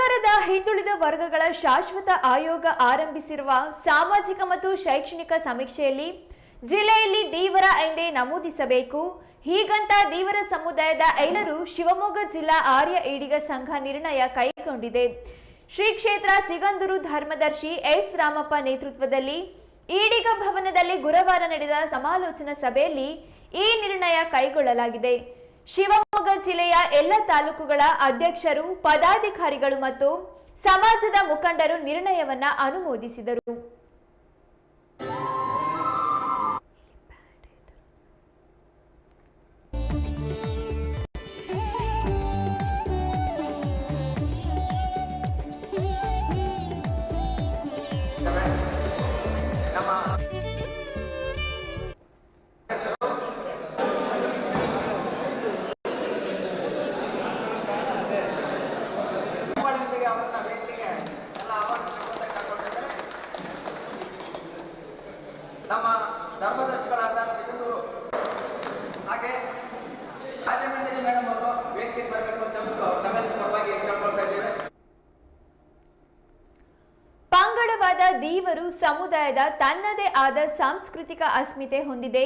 ಸರ್ಕಾರದ ಹಿಂದುಳಿದ ವರ್ಗಗಳ ಶಾಶ್ವತ ಆಯೋಗ ಆರಂಭಿಸಿರುವ ಸಾಮಾಜಿಕ ಮತ್ತು ಶೈಕ್ಷಣಿಕ ಸಮೀಕ್ಷೆಯಲ್ಲಿ ಜಿಲ್ಲೆಯಲ್ಲಿ ದೀವರ ಎಂದೇ ನಮೂದಿಸಬೇಕು. ಹೀಗಂತ ದೀವರ ಸಮುದಾಯದ ಎಲ್ಲರೂ ಶಿವಮೊಗ್ಗ ಜಿಲ್ಲಾ ಆರ್ಯ ಈಡಿಗ ಸಂಘ ನಿರ್ಣಯ ಕೈಗೊಂಡಿದೆ. ಶ್ರೀ ಕ್ಷೇತ್ರ ಸಿಗಂದೂರು ಧರ್ಮದರ್ಶಿ ಎಸ್ ರಾಮಪ್ಪ ನೇತೃತ್ವದಲ್ಲಿ ಈಡಿಗ ಭವನದಲ್ಲಿ ಗುರುವಾರ ನಡೆದ ಸಮಾಲೋಚನಾ ಸಭೆಯಲ್ಲಿ ಈ ನಿರ್ಣಯ ಕೈಗೊಳ್ಳಲಾಗಿದೆ. ಶಿವಮೊಗ್ಗ ಜಿಲ್ಲೆಯ ಎಲ್ಲ ತಾಲೂಕುಗಳ ಅಧ್ಯಕ್ಷರು ಪದಾಧಿಕಾರಿಗಳು ಮತ್ತು ಸಮಾಜದ ಮುಖಂಡರು ನಿರ್ಣಯವನ್ನ ಅನುಮೋದಿಸಿದರು. ಪಂಗಡವಾದ ದೀವರು ಸಮುದಾಯದ ತನ್ನದೇ ಆದ ಸಾಂಸ್ಕೃತಿಕ ಅಸ್ಮಿತೆ ಹೊಂದಿದೆ.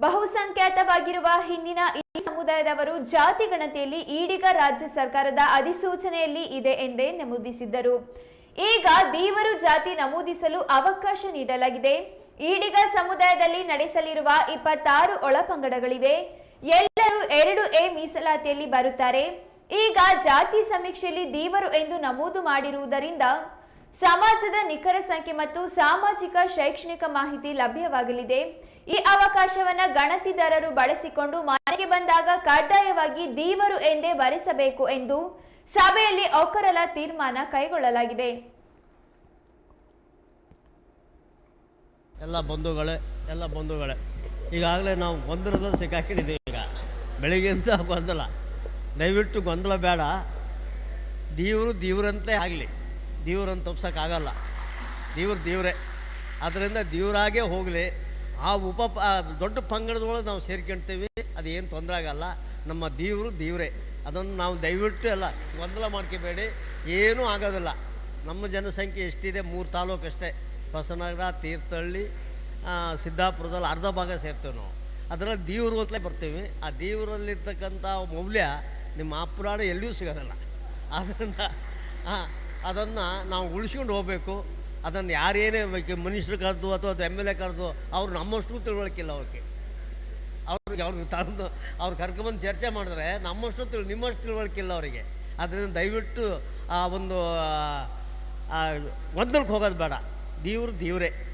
ಬಹುಸಂಖ್ಯಾತವಾಗಿರುವ ಹಿಂದಿನ ಈ ಸಮುದಾಯದವರು ಜಾತಿ ಗಣತಿಯಲ್ಲಿ ಈಡಿಗ ರಾಜ್ಯ ಸರ್ಕಾರದ ಅಧಿಸೂಚನೆಯಲ್ಲಿ ಇದೆ ಎಂದೇ ನಮೂದಿಸಿದ್ದರು. ಈಗ ದೀವರು ಜಾತಿ ನಮೂದಿಸಲು ಅವಕಾಶ ನೀಡಲಾಗಿದೆ. ಈಡಿಗ ಸಮುದಾಯದಲ್ಲಿ ನಡೆಸಲಿರುವ ಇಪ್ಪತ್ತಾರು ಒಳಪಂಗಡಗಳಿವೆ ಎಲ್ಲರೂ ಎರಡು ಎ ಮೀಸಲಾತಿಯಲ್ಲಿ ಬರುತ್ತಾರೆ. ಈಗ ಜಾತಿ ಸಮೀಕ್ಷೆಯಲ್ಲಿ ದೀವರು ಎಂದು ನಮೂದು ಮಾಡಿರುವುದರಿಂದ ಸಮಾಜದ ನಿಖರ ಸಂಖ್ಯೆ ಮತ್ತು ಸಾಮಾಜಿಕ ಶೈಕ್ಷಣಿಕ ಮಾಹಿತಿ ಲಭ್ಯವಾಗಲಿದೆ. ಈ ಅವಕಾಶವನ್ನ ಗಣತಿದಾರರು ಬಳಸಿಕೊಂಡು ಮನೆಗೆ ಬಂದಾಗ ಕಡ್ಡಾಯವಾಗಿ ದೀವರು ಎಂದೇ ಬರೆಸಬೇಕು ಎಂದು ಸಭೆಯಲ್ಲಿ ಒಕ್ಕರಲ ತೀರ್ಮಾನ ಕೈಗೊಳ್ಳಲಾಗಿದೆ. ಎಲ್ಲ ಬಂಧುಗಳೇ ಎಲ್ಲ ಬಂಧುಗಳೇ, ಈಗಾಗಲೇ ನಾವು ಗೊಂದಲದಲ್ಲಿ ಸಿಕ್ಕಾಕೊಂಡಿದ್ದೀವಿ ಬೆಳಿಗ್ಗೆಂತ ಗೊಂದಲ. ದಯವಿಟ್ಟು ಗೊಂದಲ ಬೇಡ. ದೇವರು ದೇವ್ರಂತೆ ಆಗಲಿ. ದೇವ್ರಂತ ತಪ್ಸೋಕ್ಕಾಗಲ್ಲ ದೇವ್ರು ದೇವ್ರೆ. ಅದರಿಂದ ದೇವರಾಗೇ ಹೋಗಲಿ. ಆ ಉಪ ದೊಡ್ಡ ಪಂಗಡದೊಳಗೆ ನಾವು ಸೇರ್ಕೊಳ್ತೀವಿ ಅದೇನು ತೊಂದರೆ ಆಗಲ್ಲ. ನಮ್ಮ ದೇವರು ದೇವ್ರೆ. ಅದನ್ನು ನಾವು ದಯವಿಟ್ಟು ಅಲ್ಲ ಗೊಂದಲ ಮಾಡ್ಕೋಬೇಡಿ. ಏನೂ ಆಗೋದಿಲ್ಲ. ನಮ್ಮ ಜನಸಂಖ್ಯೆ ಎಷ್ಟಿದೆ? ಮೂರು ತಾಲೂಕು ಅಷ್ಟೇ ಹೊಸನಗರ ತೀರ್ಥಹಳ್ಳಿ ಸಿದ್ದಾಪುರದಲ್ಲಿ ಅರ್ಧ ಭಾಗ ಸೇರ್ತೇವೆ ನಾವು. ಅದರಲ್ಲಿ ದೇವರು ಅಂತಲೇ ಬರ್ತೀವಿ. ಆ ದೇವರಲ್ಲಿರ್ತಕ್ಕಂಥ ಮೌಲ್ಯ ನಿಮ್ಮ ಅಪುರಾಣ ಎಲ್ಲಿಯೂ ಸಿಗೋದಲ್ಲ. ಆದ್ದರಿಂದ ಅದನ್ನು ನಾವು ಉಳಿಸ್ಕೊಂಡು ಹೋಗಬೇಕು. ಅದನ್ನು ಯಾರೇನೇ ಮನುಷ್ಯರು ಕರೆದು ಅಥವಾ ಎಂ ಎಲ್ ಎ ಕರೆದು ಅವ್ರು ನಮ್ಮಷ್ಟು ತಿಳುವಳಿಕಿಲ್ಲ ಅವ್ರಿಗೆ. ಅವ್ರಿಗೆ ಅವ್ರಿಗೆ ತಂದು ಅವ್ರು ಕರ್ಕೊಂಬಂದು ಚರ್ಚೆ ಮಾಡಿದ್ರೆ ನಮ್ಮಷ್ಟು ತಿಳಿ ನಿಮ್ಮಷ್ಟು ತಿಳುವಳಿಕಿಲ್ಲ ಅವರಿಗೆ. ಅದರಿಂದ ದಯವಿಟ್ಟು ಆ ಒಂದು ಆ, ಗೊಂದಲಕ್ಕೆ ಹೋಗೋದು ಬೇಡ. ದೇವ್ರು ದೇವ್ರೆ.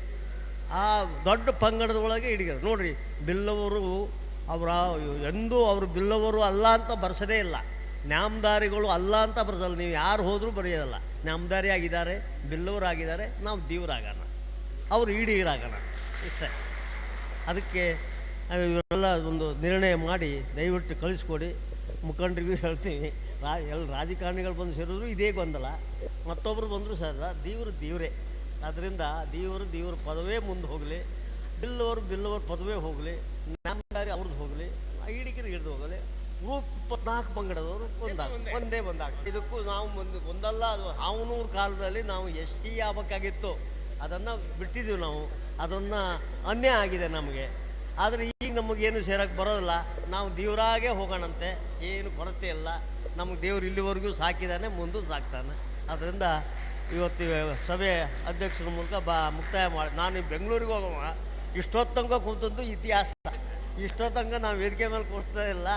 ಆ ದೊಡ್ಡ ಪಂಗಡದ ಒಳಗೆ ಹಿಡಿಗರು ನೋಡ್ರಿ, ಬಿಲ್ಲವರು ಅವರ ಎಂದೂ ಅವರು ಬಿಲ್ಲವರು ಅಲ್ಲ ಅಂತ ಬರ್ಸೋದೇ ಇಲ್ಲ. ನ್ಯಾಮ್ದಾರಿಗಳು ಅಲ್ಲ ಅಂತ ಬರ್ಸಲ್ಲ. ನೀವು ಯಾರು ಹೋದರೂ ಬರೆಯೋದಲ್ಲ. ನ್ಯಾಮ್ದಾರಿ ಆಗಿದ್ದಾರೆ ಬಿಲ್ಲವರಾಗಿದ್ದಾರೆ ನಾವು ದೇವರಾಗೋಣ. ಅವರು ಈಡೀರಾಗೋಣ ಇಷ್ಟೇ. ಅದಕ್ಕೆ ಇವರೆಲ್ಲ ಒಂದು ನಿರ್ಣಯ ಮಾಡಿ ದಯವಿಟ್ಟು ಕಳಿಸ್ಕೊಡಿ. ಮುಖಂಡರಿಗೂ ಹೇಳ್ತೀನಿ. ರಾ ಎಲ್ಲ ರಾಜಕಾರಣಿಗಳು ಬಂದು ಸೇರಿದ್ರು ಇದೇ ಗೊಂದಲ. ಮತ್ತೊಬ್ಬರು ಬಂದರೂ ಸರ್, ದೇವರು ದೇವರೇ. ಅದರಿಂದ ದೇವರು ದೇವ್ರ ಪದವೇ ಮುಂದೆ ಹೋಗಲಿ ಬಿಲ್ಲವರು ಬಿಲ್ಲವ್ರ ಪದವೇ ಹೋಗಲಿ ನಮ್ಮದಾರಿ ಅವ್ರದ್ದು ಹೋಗಲಿ ಈಡಿಕರಿಗೆ ಹಿಡಿದು ಹೋಗಲಿ ಗ್ರೂಪ್ ಇಪ್ಪತ್ನಾಲ್ಕು ಪಂಗಡದವರು ಒಂದಾಗ ಒಂದೇ ಒಂದಾಗ ಇದಕ್ಕೂ ನಾವು ಮುಂದೆ ಒಂದಲ್ಲ ಅದು ಅವನೂರು ಕಾಲದಲ್ಲಿ ನಾವು ಎಷ್ಟು ಆಗಬೇಕಾಗಿತ್ತು ಅದನ್ನು ಬಿಟ್ಟಿದ್ದೀವಿ ನಾವು. ಅದನ್ನು ಅನ್ಯಾಯ ಆಗಿದೆ ನಮಗೆ. ಆದರೆ ಈಗ ನಮಗೇನು ಸೇರೋಕ್ಕೆ ಬರೋದಿಲ್ಲ. ನಾವು ದೇವರಾಗೇ ಹೋಗೋಣಂತೆ. ಏನು ಕೊರತೆ ಇಲ್ಲ. ನಮಗೆ ದೇವ್ರು ಇಲ್ಲಿವರೆಗೂ ಸಾಕಿದ್ದಾನೆ ಮುಂದೂ ಸಾಕ್ತಾನೆ. ಅದರಿಂದ ಇವತ್ತು ಸಭೆ ಅಧ್ಯಕ್ಷರ ಮೂಲಕ ಬಾ ಮುಕ್ತಾಯ ಮಾಡಿ ನಾನು ಬೆಂಗಳೂರಿಗೆ ಹೋಗೋವ ಇಷ್ಟೊತ್ತಂಗ ಕೂತದ್ದು ಇತಿಹಾಸ. ಇಷ್ಟೊತ್ತಂಗ ನಾವು ವೇದಿಕೆ ಮೇಲೆ ಕೂರ್ತಾ ಇಲ್ಲ.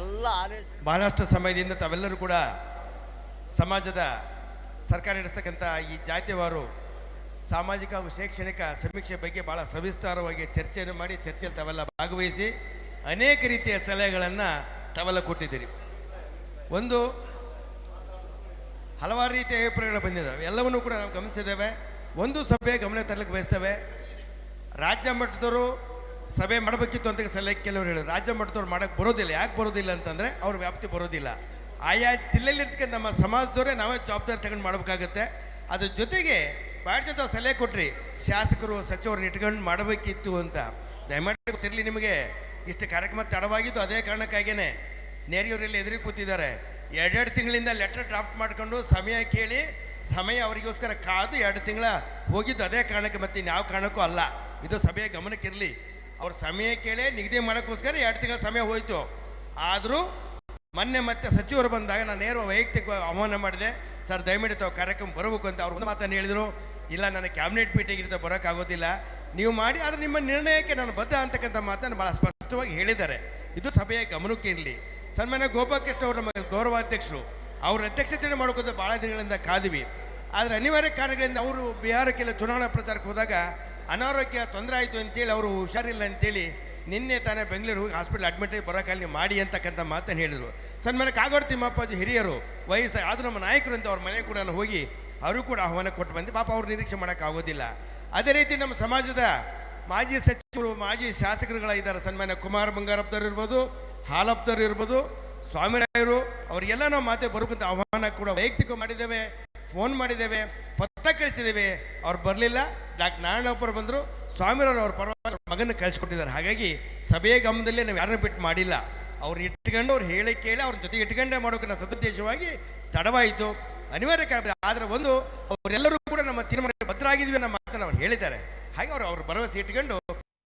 ಎಲ್ಲ ಆದೇಶ ಬಹಳಷ್ಟು ಸಮಯದಿಂದ ತಾವೆಲ್ಲರೂ ಕೂಡ ಸಮಾಜದ ಸರ್ಕಾರ ನಡೆಸ್ತಕ್ಕಂಥ ಈ ಜಾತಿವಾರು ಸಾಮಾಜಿಕ ಹಾಗೂ ಶೈಕ್ಷಣಿಕ ಸಮೀಕ್ಷೆ ಬಗ್ಗೆ ಭಾಳ ಸವಿಸ್ತಾರವಾಗಿ ಚರ್ಚೆಯನ್ನು ಮಾಡಿ ಚರ್ಚೆಯಲ್ಲಿ ತಾವೆಲ್ಲ ಭಾಗವಹಿಸಿ ಅನೇಕ ರೀತಿಯ ಸಲಹೆಗಳನ್ನು ತಾವೆಲ್ಲ ಕೊಟ್ಟಿದ್ದೀರಿ. ಒಂದು ಹಲವಾರು ರೀತಿಯ ಅಭಿಪ್ರಾಯಗಳು ಬಂದಿದ್ದಾವೆ. ಎಲ್ಲವನ್ನೂ ಕೂಡ ನಾವು ಗಮನಿಸಿದ್ದೇವೆ. ಒಂದು ಸಭೆ ಗಮನ ತರಲಿಕ್ಕೆ ಬಯಸ್ತೇವೆ. ರಾಜ್ಯ ಮಟ್ಟದವರು ಸಭೆ ಮಾಡಬೇಕಿತ್ತು ಅಂತ ಸಲಹೆ ಕೆಲವರು ಹೇಳಿದ್ರು. ರಾಜ್ಯ ಮಟ್ಟದವ್ರು ಮಾಡಕ್ಕೆ ಬರೋದಿಲ್ಲ. ಯಾಕೆ ಬರೋದಿಲ್ಲ ಅಂತಂದರೆ ಅವ್ರ ವ್ಯಾಪ್ತಿ ಬರೋದಿಲ್ಲ. ಆಯಾ ಜಿಲ್ಲೆಯಲ್ಲಿರ್ತಕ್ಕಂಥ ನಮ್ಮ ಸಮಾಜದವರೇ ನಾವೇ ಜವಾಬ್ದಾರಿ ತಗೊಂಡು ಮಾಡಬೇಕಾಗತ್ತೆ. ಅದ್ರ ಜೊತೆಗೆ ಭಾಳ ಸಲಹೆ ಕೊಟ್ರಿ. ಶಾಸಕರು ಸಚಿವರು ಇಟ್ಕೊಂಡು ಮಾಡಬೇಕಿತ್ತು ಅಂತ. ದಯಮಾಡಿ ಗೊತ್ತಿರಲಿ ನಿಮಗೆ ಇಷ್ಟು ಕಾರ್ಯಕ್ರಮ ತಡವಾಗಿದ್ದು ಅದೇ ಕಾರಣಕ್ಕಾಗಿಯೇ ನೆರೆಯವರೆಲ್ಲ ಎದುರಿಗೆ ಕೂತಿದ್ದಾರೆ. ಎರಡೆರಡು ತಿಂಗಳಿಂದ ಲೆಟರ್ ಡ್ರಾಫ್ಟ್ ಮಾಡ್ಕೊಂಡು ಸಮಯ ಕೇಳಿ, ಸಮಯ ಅವರಿಗೋಸ್ಕರ ಕಾದು ಎರಡು ತಿಂಗಳ ಹೋಗಿದ್ದು ಅದೇ ಕಾರಣಕ್ಕೆ ಮತ್ತೆ ಇನ್ಯಾವ ಕಾರಣಕ್ಕೂ ಅಲ್ಲ. ಇದು ಸಭೆಯ ಗಮನಕ್ಕಿರಲಿ. ಅವ್ರ ಸಮಯ ಕೇಳಿ, ನಿಗದಿ ಮಾಡೋಕ್ಕೋಸ್ಕರ ಎರಡು ತಿಂಗಳ ಸಮಯ ಹೋಯಿತು. ಆದರೂ ಮೊನ್ನೆ ಮತ್ತೆ ಸಚಿವರು ಬಂದಾಗ ನಾನು ನೇರ ವೈಯಕ್ತಿಕ ಆಹ್ವಾನ ಮಾಡಿದೆ, ಸರ್ ದಯಮಾಡಿ ತಾವು ಕಾರ್ಯಕ್ರಮ ಬರಬೇಕು ಅಂತ ಅವ್ರು ಒಂದು ಮಾತನ್ನು ಹೇಳಿದರು. ಇಲ್ಲ, ನನ್ನ ಕ್ಯಾಬಿನೆಟ್ ಮೀಟಿಂಗ್ ಬರೋಕ್ಕಾಗೋದಿಲ್ಲ ನೀವು ಮಾಡಿ, ಆದರೆ ನಿಮ್ಮ ನಿರ್ಣಯಕ್ಕೆ ನಾನು ಬದ್ಧ ಅಂತಕ್ಕಂಥ ಮಾತನ್ನು ಭಾಳ ಸ್ಪಷ್ಟವಾಗಿ ಹೇಳಿದ್ದಾರೆ. ಇದು ಸಭೆಯ ಗಮನಕ್ಕೆ ಇರಲಿ ಸನ್ಮಾನ್ಯ ಗೋಪಾಲಕೃಷ್ಣ ಅವರು ನಮ್ಮ ಗೌರವಾಧ್ಯಕ್ಷರು, ಅವರ ಅಧ್ಯಕ್ಷತೆಯನ್ನು ಮಾಡ್ಕೋತ ಭಾಳ ದಿನಗಳಿಂದ ಕಾದ್ವಿ. ಆದರೆ ಅನಿವಾರ್ಯ ಕಾರಣಗಳಿಂದ ಅವರು ಬಿಹಾರಕ್ಕೆಲ್ಲ ಚುನಾವಣಾ ಪ್ರಚಾರಕ್ಕೆ ಹೋದಾಗ ಅನಾರೋಗ್ಯ ತೊಂದರೆ ಆಯಿತು ಅಂತೇಳಿ ಅವರು ಹುಷಾರಿಲ್ಲ ಅಂತೇಳಿ ನಿನ್ನೆ ತಾನೇ ಬೆಂಗಳೂರು ಹೋಗಿ ಹಾಸ್ಪಿಟಲ್ ಅಡ್ಮಿಟ್ ಆಗಿ ಬರೋಕಾಲಿ ನೀವು ಮಾಡಿ ಅಂತಕ್ಕಂಥ ಮಾತನ್ನು ಹೇಳಿದರು. ಸನ್ಮಾನ ಕಾಗೋಡು ತಿಮ್ಮಪ್ಪಾಜಿ ಹಿರಿಯರು, ವಯಸ್ಸು, ಆದರೂ ನಮ್ಮ ನಾಯಕರು ಅಂತ ಅವ್ರ ಮನೆಗೆ ಕೂಡ ಹೋಗಿ ಅವರು ಕೂಡ ಆಹ್ವಾನ ಕೊಟ್ಟು ಬಂದು ಪಾಪ ಅವ್ರು ನಿರೀಕ್ಷೆ ಮಾಡೋಕ್ಕಾಗೋದಿಲ್ಲ ಅದೇ ರೀತಿ ನಮ್ಮ ಸಮಾಜದ ಮಾಜಿ ಸಚಿವರು, ಮಾಜಿ ಶಾಸಕರುಗಳಿದ್ದಾರೆ ಸನ್ಮಾನ್ಯ ಕುಮಾರ್ ಬಂಗಾರಪ್ಪದವ್ರು ಇರ್ಬೋದು ಹಾಲಪ್ಪದವ್ರು ಇರ್ಬೋದು ಸ್ವಾಮಿರಾಯರು ಅವರಿಗೆಲ್ಲ ನಾವು ಮಾತೆ ಬರಬೇಕಂತ ಆಹ್ವಾನ ಕೂಡ ವೈಯಕ್ತಿಕ ಮಾಡಿದ್ದೇವೆ, ಫೋನ್ ಮಾಡಿದ್ದೇವೆ, ಪತ್ರ ಕಳಿಸಿದ್ದೇವೆ. ಅವ್ರು ಬರಲಿಲ್ಲ. ಡಾಕ್ಟರ್ ನಾರಾಯಣಪ್ಪರು ಬಂದರು. ಸ್ವಾಮಿರವರು ಅವ್ರ ಪರವಾಗಿ ಮಗನ ಕಳಿಸ್ಕೊಟ್ಟಿದ್ದಾರೆ. ಹಾಗಾಗಿ ಸಭೆಯ ಗಮನದಲ್ಲಿ ನಾವು ಯಾರನ್ನ ಬಿಟ್ಟು ಮಾಡಿಲ್ಲ. ಅವ್ರು ಇಟ್ಕೊಂಡು ಅವ್ರು ಹೇಳಿ ಕೇಳಿ ಅವ್ರ ಜೊತೆ ಇಟ್ಕೊಂಡೇ ಮಾಡೋಕೆ ನಾವು ಸದುದ್ದೇಶವಾಗಿ ತಡವಾಯಿತು. ಅನಿವಾರ್ಯ ಕಾರಣ ಆದರೆ ಒಂದು, ಅವರೆಲ್ಲರೂ ಕೂಡ ನಮ್ಮ ತೀರ್ಮಾನ ಭದ್ರಾಗಿದ್ವಿ ನಮ್ಮ ಮಾತನ್ನು ಅವ್ರು ಹೇಳಿದ್ದಾರೆ. ಹಾಗೆ ಅವರು ಅವ್ರ ಭರವಸೆ ಇಟ್ಕೊಂಡು